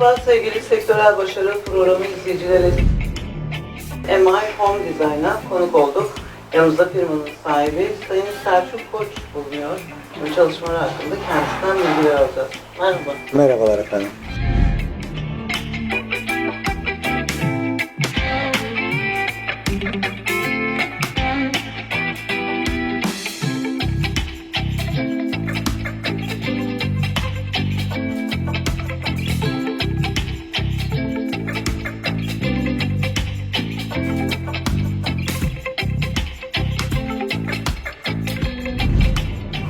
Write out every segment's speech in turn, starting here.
Merhaba sevgili Sektörel Başarı Programı izleyicileri. MI Home Design'a konuk olduk. Yanımızda firmanın sahibi Sayın Selçuk Koç bulunuyor. Bu çalışmalar hakkında kendisinden bilgiler alacağız. Merhaba. Merhabalar efendim.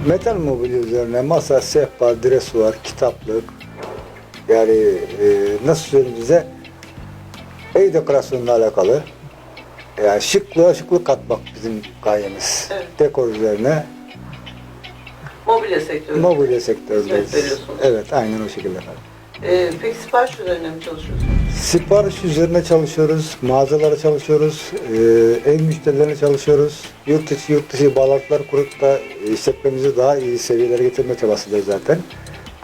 Metal mobilya üzerine masa, sehpa, dresuar, kitaplık, yani e, nasıl söyleyeyim size ev dekorasyonuyla alakalı yani şıklığa şıklık katmak bizim gayemiz. Evet. Dekor üzerine Mobilya sektörü. mobilya sektöründeyiz. Evet aynen o şekilde. Ee, peki sipariş üzerine mi çalışıyorsunuz? Sipariş üzerine çalışıyoruz, mağazalara çalışıyoruz, e, ev müşterilerine çalışıyoruz. Yurt içi, yurt dışı bağlantılar kurup da işletmemizi daha iyi seviyelere getirme çabasındayız zaten.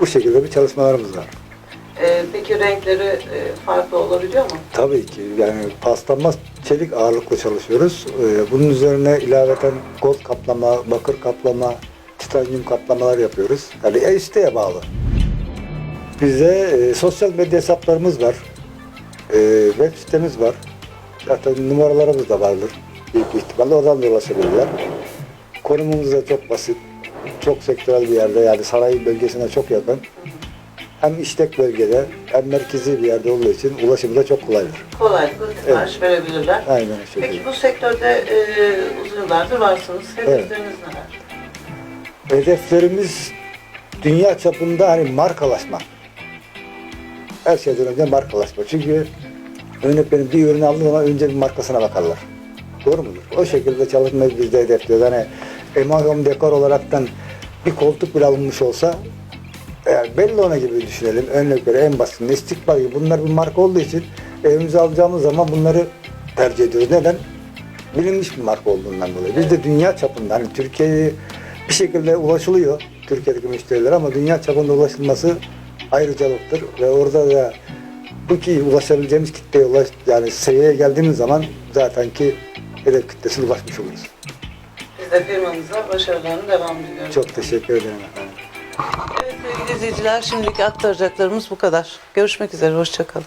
Bu şekilde bir çalışmalarımız var. Ee, peki renkleri e, farklı olabiliyor mu? Tabii ki yani paslanmaz çelik ağırlıklı çalışıyoruz. Ee, bunun üzerine ilaveten gold kaplama, bakır kaplama, titanyum kaplamalar yapıyoruz. Yani e, isteğe bağlı. Bize e, sosyal medya hesaplarımız var. E, web sitemiz var. Zaten numaralarımız da vardır. Büyük ihtimalle oradan da ulaşabilirler. Konumumuz da çok basit. Çok sektörel bir yerde yani sanayi bölgesine çok yakın. Hem işlek bölgede hem merkezi bir yerde olduğu için ulaşımı da çok kolaydır. Kolaylıkla sipariş verebilirler. Aynen o şekilde. Peki bu sektörde e, uzun yıllardır varsınız. Hedefleriniz neler? Hedeflerimiz dünya çapında hani markalaşma. Her şeyden önce markalaşma. Çünkü örnek benim bir ürünü aldığım zaman önce bir markasına bakarlar. Doğru mudur? O şekilde çalışmayı biz de hedefliyoruz. Hani Emakom dekor olaraktan bir koltuk bile alınmış olsa eğer belli ona gibi düşünelim. Örnek göre en basitinden istikbal gibi. Bunlar bir marka olduğu için evimize alacağımız zaman bunları tercih ediyoruz. Neden? Bilinmiş bir marka olduğundan dolayı. Biz de dünya çapında hani Türkiye'ye bir şekilde ulaşılıyor Türkiye'deki müşterilere ama dünya çapında ulaşılması ayrıcalıktır ve orada da bu ki ulaşabileceğimiz kitleye ulaş yani seviyeye geldiğimiz zaman zaten ki hedef kitlesine ulaşmış oluruz. Biz de firmamıza başarılarının devamını diliyoruz. Çok teşekkür ederim efendim. Evet sevgili izleyiciler şimdiki aktaracaklarımız bu kadar. Görüşmek üzere, hoşçakalın.